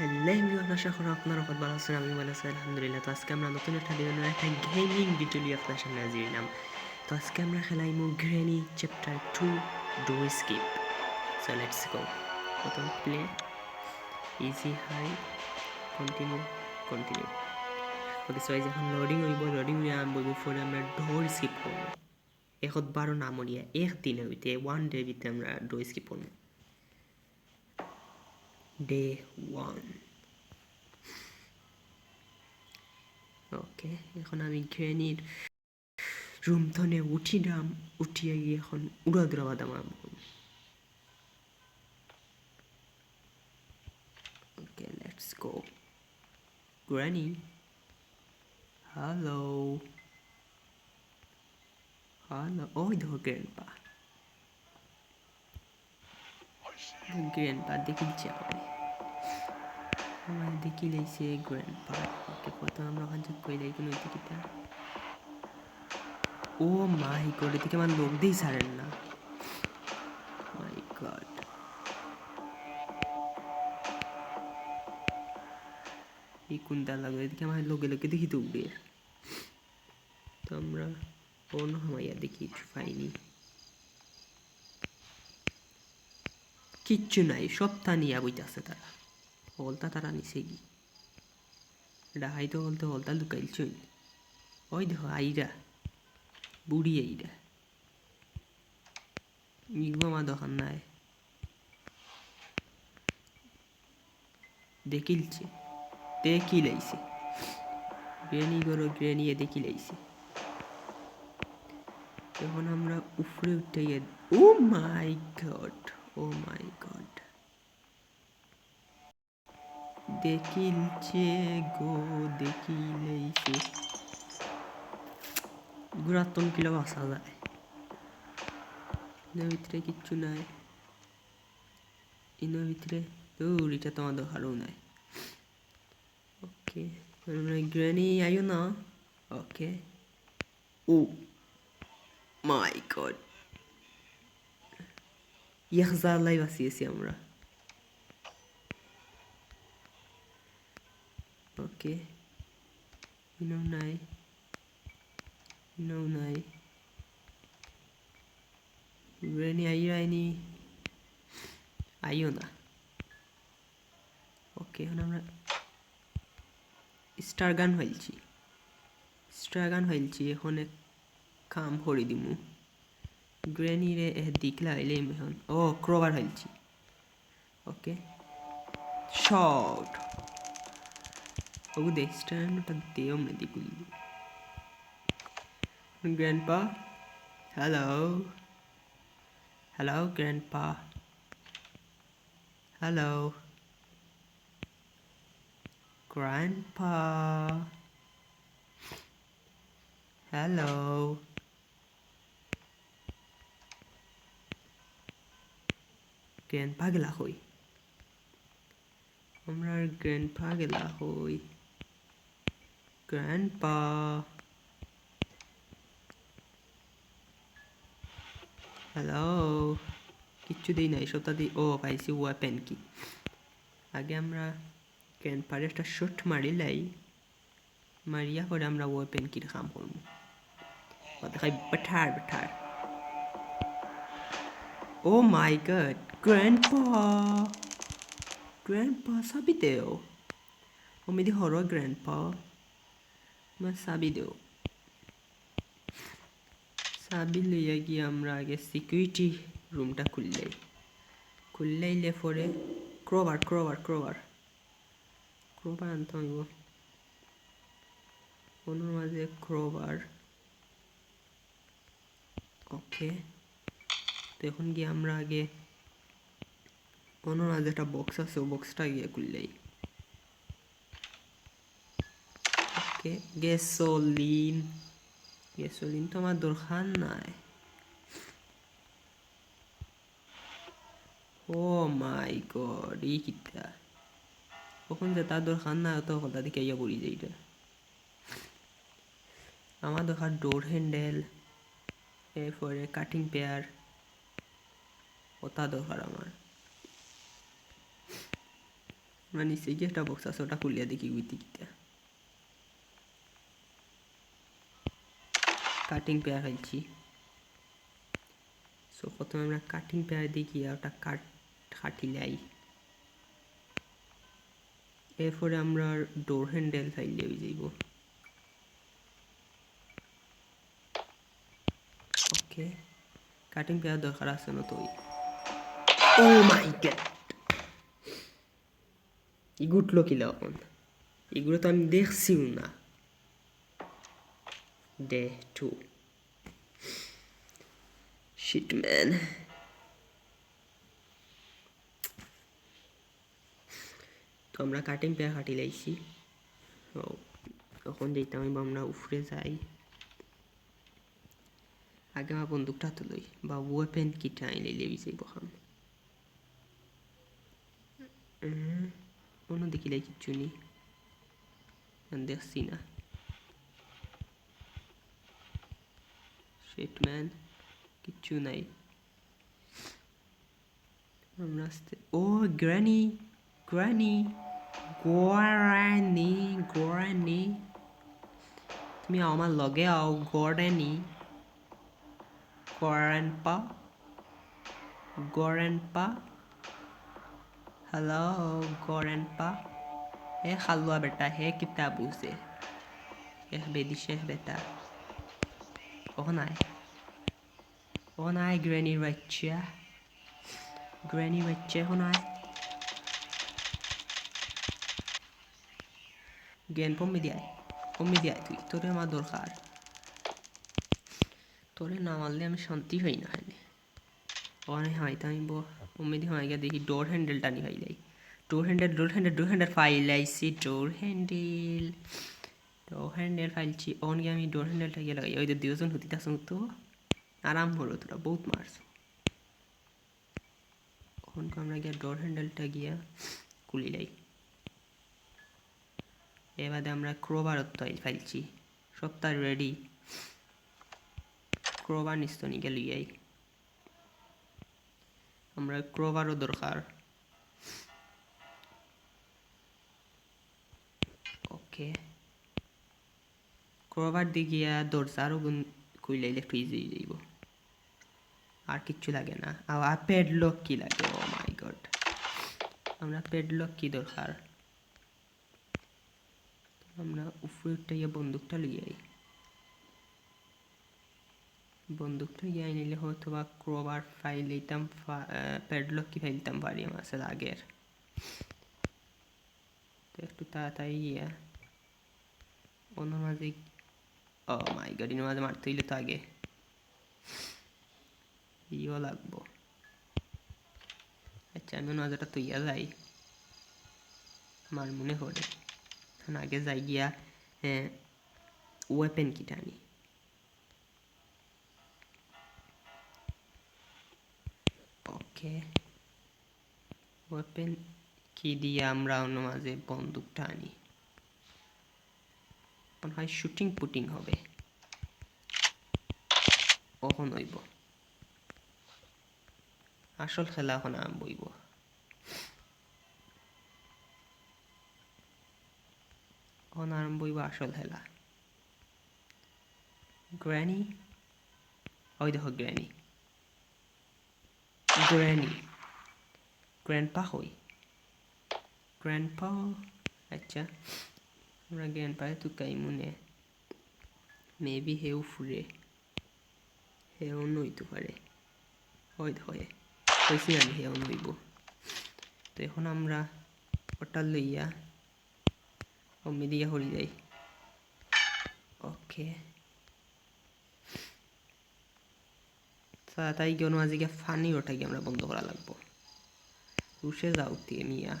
Hello everyone আশা করি আপনারা খুব ভালো আছেন আমি ভালো আছি, আলহামদুলিল্লাহ। তো আজকে আমরা নতুন একটা নিয়ে একটা গেমিং ভিডিও নিয়ে আপনার সামনে হাজির হলাম তো আজকে আমরা খেলাইমু granny chapter two do skip so let's go প্রথম play easy high continue continue okay so যখন লোডিং হইব লোডিং হয়ে আরম্ভ হইব পরে আমরা ডোর স্কিপ করব। এখত বারো নাম এক দিনের ভিতরে ওয়ান ডে ভিতরে আমরা ডোর স্কিপ করব। ডে ওয়ান ওকে এখন আমি গ্রেনির রুম থনে উঠিলাম উঠিয়ে গিয়ে এখন উড়া দুরা বাদাম আরম্ভ okay let's go granny hello hello ওই দেখো গ্র্যান্ডপা গ্র্যান্ডপা দেখিচ্ছে আমায় আমার দেখি লাইছে গ্র্যান্ডপা ওকে প্রথম আমরা ওখান থেকে কই লাইক নই টিকিটা ও মাই গড, এদিকে আমার লোক দিই ছাড়েন না। My God. এই কোনটা লাগবে এদিকে আমার লোকে লোকে দেখি তো উড়ে তো আমরা অন্য হামাইয়া দেখি পাইনি। কিচ্ছু নাই, সব তা নিয়ে বইতেছে তারা। হলতা তারা নিছে কি ডাহাই তো হলতে হলতা লুকাইলছই ওই দেখো আইরা, বুড়ি আইরা। ইগো দোকান নাই। দেখিলছে দেখি লাইছে গ্রেনি গরো গ্রেনি এ দেখি লাইছে এখন আমরা উপরে উঠে oh my god! Oh my god দেখিলছে গো দেখিলেইছে গুরাতন কিলো আসা যায়। এর ভিতরে কিচ্ছু নাই। ইনোর ভিতরে দূর এটা তোমার নাই। ওকে গ্রানি আইও না। ওকে ও মাই গড এক জ্বালাই বাঁচিয়েছি আমরা ওকে ইনো নাই ইনো নাই রেনি আই আইনি আইও না ওকে এখন আমরা স্টার গান হইলছি স্টার গান হইলছি এখন কাম করে দিমু গ্রেনিরে দিকলা হইলে এখন ও ক্রোবার হইলছি ওকে শর্ট ও দে স্ট্যান্ডটা দেও মে দিকুল grandpa hello hello grandpa hello Grandpa. Hello. Grandpa গেলা হই আমরা গ্র্যান্ডপা গেলা হই গ্র্যান্ডপা হ্যালো কিচ্ছু দিই নাই সপ্তাহ দিই ও পাইছি ওয়াপেন কি আগে আমরা গ্র্যান্ডপারে একটা শট মারিলাই মারিয়া করে আমরা ওয়েপেন কির কাম করব দেখাই বেঠার বেঠার oh my God grandpa grandpa সাবি দেও ও মেদি হর গ্র্যান্ডপা মা সাবি দেও সাবি লইয়া গিয়ে আমরা আগে সিকিউরিটি রুমটা খুললাই খুললাইলে পরে ক্রোবার ক্রোবার ক্রোবার ক্রোবার আনতে হইব কোনোর মাঝে ক্রোবার ওকে তো এখন গিয়ে আমরা আগে অন্য একটা বক্স আছে, ও বক্সটা গিয়ে খুললেই। ওকে গ্যাসোলিন গ্যাসোলিন তো আমার দরকার নাই। ও মাই গড এই কিতা কখন যে তার দরকার না তো কথা দিকে ইয়া যায় এটা। আমার দরকার ডোর হ্যান্ডেল এরপরে কাটিং পেয়ার ওটা দরকার আমার। আমরা নিচে গিয়ে একটা বক্স আছে ওটা খুলিয়া দেখি গুইতে গিতে কাটিং পেয়ার খাইছি সো প্রথমে আমরা কাটিং পেয়ার দেখি আর ওটা কাট কাটিলাই এরপরে আমরা ডোর হ্যান্ডেল ফাইলে হয়ে যাইব ওকে কাটিং পেয়ার দরকার আছে না তো ও মাই গড এগুলো কি লখন এগুলো তো আমি দেখছিও না। Day to. শিটম্যান তো আমরা কাটিং পেয়ার কাটি লাইছি। তখন যেতাম আমরা উফরে যাই আগে আমার বন্দুকটা তো লই। বা ওয়েপেন কিটা আইলে লেবি যাইব খাম। অন্য দেখিলে কিচ্ছু নেই। দেখছি না ম্যান কিচ্ছু নাই। আমরা আসতে ও গ্র্যানি গ্র্যানি গোয়ারানি গোয়ারানি তুমি আমার লগে আও গড়ানি গড়ানপা গড়ানপা হ্যালো গড়ানপা হে খালুয়া বেটা হে কিতা বুঝে হে বেদিশে বেটা কখন আয় কখন আয় গ্র্যানির বাচ্চা গ্র্যানির বাচ্চা এখন আয় জ্ঞান কমে দিয়ে কমে দিয়ে তুই তোরে আমার দরকার তোরে না মারলে আমি শান্তি হই না এখানে ওখানে হাইতে আমি কমে দিয়ে হাই গিয়ে দেখি ডোর হ্যান্ডেলটা নি হাইলাই door handle door handle door handle ফাইলাইছি door handle door handle ফাইলছি অন গিয়ে আমি ডোর হ্যান্ডেলটা গিয়ে লাগাই। ওই যে দুজন হতিতে আসুন তো আরাম হলো, তোরা বহুত মারছো। এখন আমরা গিয়ে ডোর হ্যান্ডেলটা গিয়া খুলিলাই এবারে আমরা ক্রোবার ফাইলছি সপ্তাহ রেডি ক্রোবার নিস্ত নিকে লইয়াই আমরা ক্রোবারও দরকার। ওকে। ক্রোবার দিয়ে গিয়া দরজারও গুণ কইলাইলে ফ্রিজ হয়ে যাইব। আর কিচ্ছু লাগে না। আর পেডলক কি লাগে? ও মাই গড আমরা পেডলক কি দরকার? আমরা উপরে একটা বন্দুকটা লিয়ে আই। বন্দুকটা ইয়ে নিলে হয়তো বা ক্রোবার ফাইল দিতাম প্যাডলক কি ফাইল দিতাম পারি আসলে আগের তো একটু তাড়াতাড়ি ইয়ে অন্য মাঝে ও মাই গড মাঝে মারতে হইলে তো আগে ইও লাগবো আচ্ছা আমি মাঝেটা তৈয়া যাই আমার মনে করে আগে যাই গিয়া ওয়েপেন কিটা আনি ওকে ওয়েপেন কি দিয়ে আমরা অন্য মাঝে বন্দুকটা আনি মনে হয় শুটিং পুটিং হবে। কখন হইব? আসল খেলা এখন হইব এখন আরম্ভ হইব আসল খেলা। গ্র্যানি? ওই দেখো গ্র্যানি। গ্র্যানি গ্র্যান্ডপা হই গ্র্যান্ডপা আচ্ছা আমরা গ্র্যান্ডপায়ে তুকাই মনে মেবি হেউ ফুরে হেউ নইতে পারে হয় হয় হয়েছি আমি হেউ নইব তো এখন আমরা ওটা লইয়া অম্মি দিয়া হরি যাই ওকে তাই কেন আজকে ফানি ওটাকে আমরা বন্ধ করা লাগবো। রুশে যাও তে নিয়া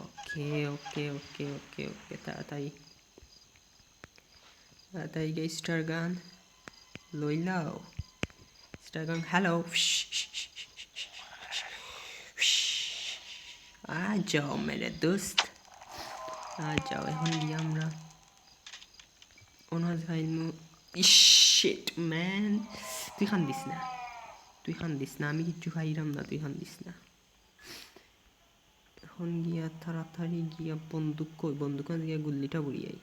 ওকে ওকে ওকে ওকে ওকে, তাড়াতাড়ি। তাড়াতাড়ি গিয়ে স্টার গান লইলাও স্টার গান, হ্যালো আ যাও মেরে দোস্ত। আ যাও, এখন গিয়ে আমরা অনাজ ভাইনু শিট ম্যান তুই খান দিস না। তুই খান দিস না। আমি কিচ্ছু খাইলাম না। তুই খান দিস না। এখন গিয়া তাড়াতাড়ি গিয়া বন্দুক কই? বন্দুক গিয়া গুল্লিটা বুড়িয়াই।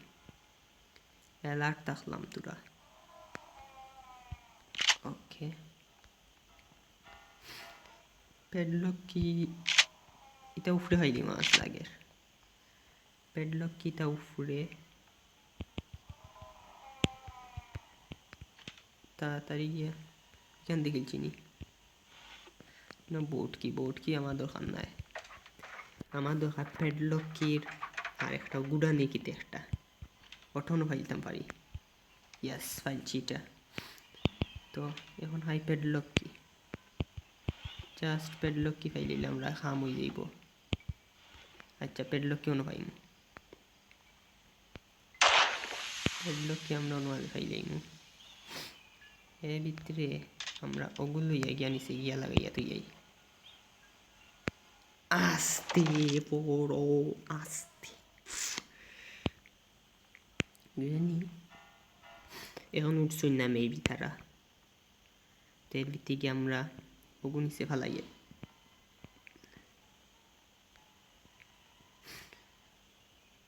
অ্যালার্ট থাকলাম তোরা। ওকে। পেডলক কি এটা উফরে হয়নি মাছ লাগের। পেডলক কি তা উফরে? তাড়াতাড়ি গিয়া এখান থেকে চিনি না বোট কি বোট কি আমার দরকার নাই আমার দরকার পেডলক আর একটা গুড়া নেকিতে একটা ওঠানো ফাইলতাম পারি ইয়াস ফাইলছি এটা তো এখন হাই পেডলক কি জাস্ট পেডলক কি ফাইলিলে আমরা খাম হয়ে যাইব আচ্ছা পেডলক কি অন্য পাইমু পেডলক কি আমরা অন্য ফাইলাইমু এর ভিতরে, আমরা ওগুলো গিয়া নিচে গিয়া লাগাইয়া তুই যাই আস্তে বড় আস্তে। জানি এখন উঠছই না মেবি তারা তো এর ভিত্তি গিয়ে আমরা ওগু নিচে ফেলাইয়া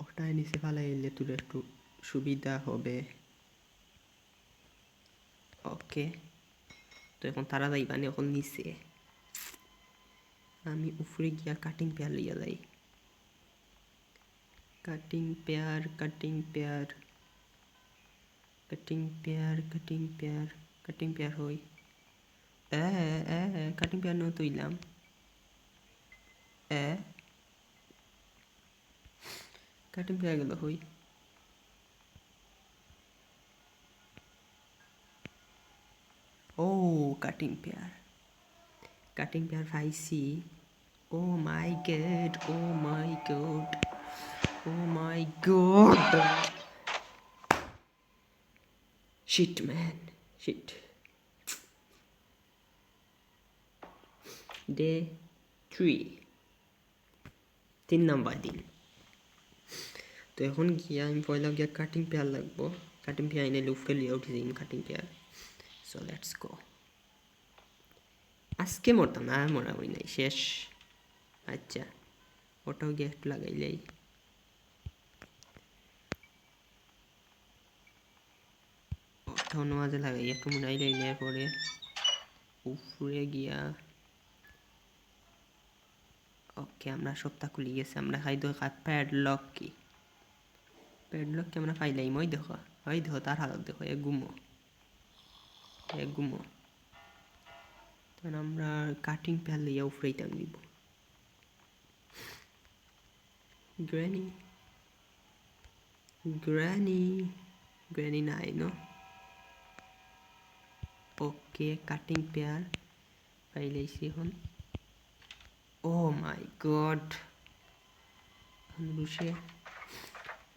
ওটাই নিচে ফেলাইলে তোর একটু সুবিধা হবে। ওকে তো এখন তারা যাইবানি এখন নিচে আমি উপরে গিয়া কাটিং পেয়ার লইয়া যাই cutting plier cutting plier cutting plier cutting plier cutting plier হই এ এ কাটিং পেয়ার নো তুইলাম এ কাটিং পেয়ার গেল হই ও কাটিং পেয়ার। কাটিং পেয়ার পাইছি ও my God, oh my God, oh my God. Shit man shit day three তিন নাম্বার দিন। তো এখন গিয়া আমি পয়লা গিয়া কাটিং পেয়ার লাগবো। কাটিং পেয়ার এনে লুফে লিয়ে উঠে দিন cutting plier. So let's go আজকে মরতাম না, আর মরামরি নাই। শেষ। আচ্ছা ওটাও গেট লাগাইলেই ওটাও মাঝে লাগাই, একটু মুনাই লাইলে পরে। উপরে গিয়া। ওকে, আমরা সপ্তাহ খুলি গেছে, আমরা খাই। দেখা প্যাডলক কি? প্যাডলক কি আমরা খাইলাই মই দেখো হয় দেখো, তার হালত দেখো, এ গুমো। এ গুমো তখন আমরা কাটিং প্যান লইয়া উফরাইতাম দিব। গ্র্যানি গ্র্যানি গ্র্যানি নাই ন ওকে কাটিং পেয়ার পাইলাইছি এখন। ও মাই গড বসে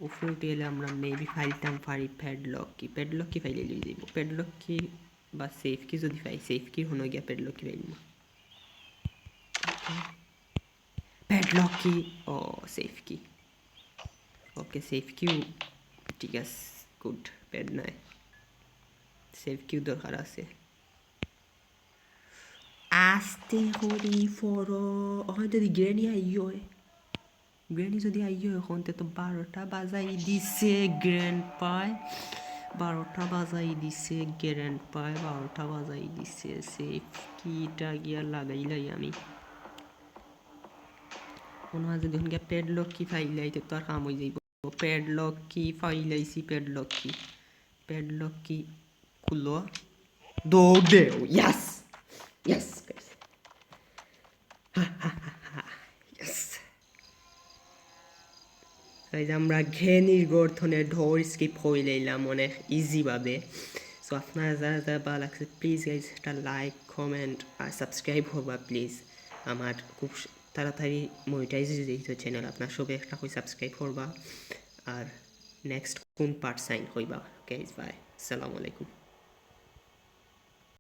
উপরে উঠে আমরা মেবি ফাইলতাম পারি প্যাডলক কি প্যাডলক কি ফাইলে লিয়ে যাইব। প্যাডলক কি বা সেফ কি যদি পাই সেফ কি হনো গিয়া প্যাডলক কি প্যাডলক কি ও সেফ কি ওকে সেফ কিউ ঠিক আছে গুড প্যাড নাই সেফ কিউ দরকার আছে আস্তে করি ফর হয় যদি গ্রেনি আইও গ্রেনি যদি আইও এখন তো বারোটা বাজাই দিছে গ্র্যান্ড পায় বারোটা বাজাই দিছে গ্র্যান্ড পায় বারোটা বাজাই দিছে সেফ কিটা গিয়া লাগাইলাই আমি। মনে হয় যদি গিয়া প্যাডলক কি ফাইলাইতে তো আর কাম হয়ে যাইব। প্যাডলক কি ফাইলাইছি প্যাডলক কি? প্যাডলক কি খুলো? দৌড় দেও ইয়াস ইয়াস ইয়াস গাইজ আমরা ঘেনির গর্থনে ঢোর স্কিপ হয়ে লাইলাম অনেক ইজিভাবে সো আপনার যারা যারা ভালো লাগছে প্লিজ গাইজ একটা লাইক কমেন্ট আর সাবস্ক্রাইব হবা প্লিজ আমার খুব তাড়াতাড়ি মনিটাইজ যেহেতু চ্যানেল আপনার সবে একটা করে সাবস্ক্রাইব করবা। আর নেক্সট কোন পার্ট সাইন হইবা? গাইজ বাই আসসালামু আলাইকুম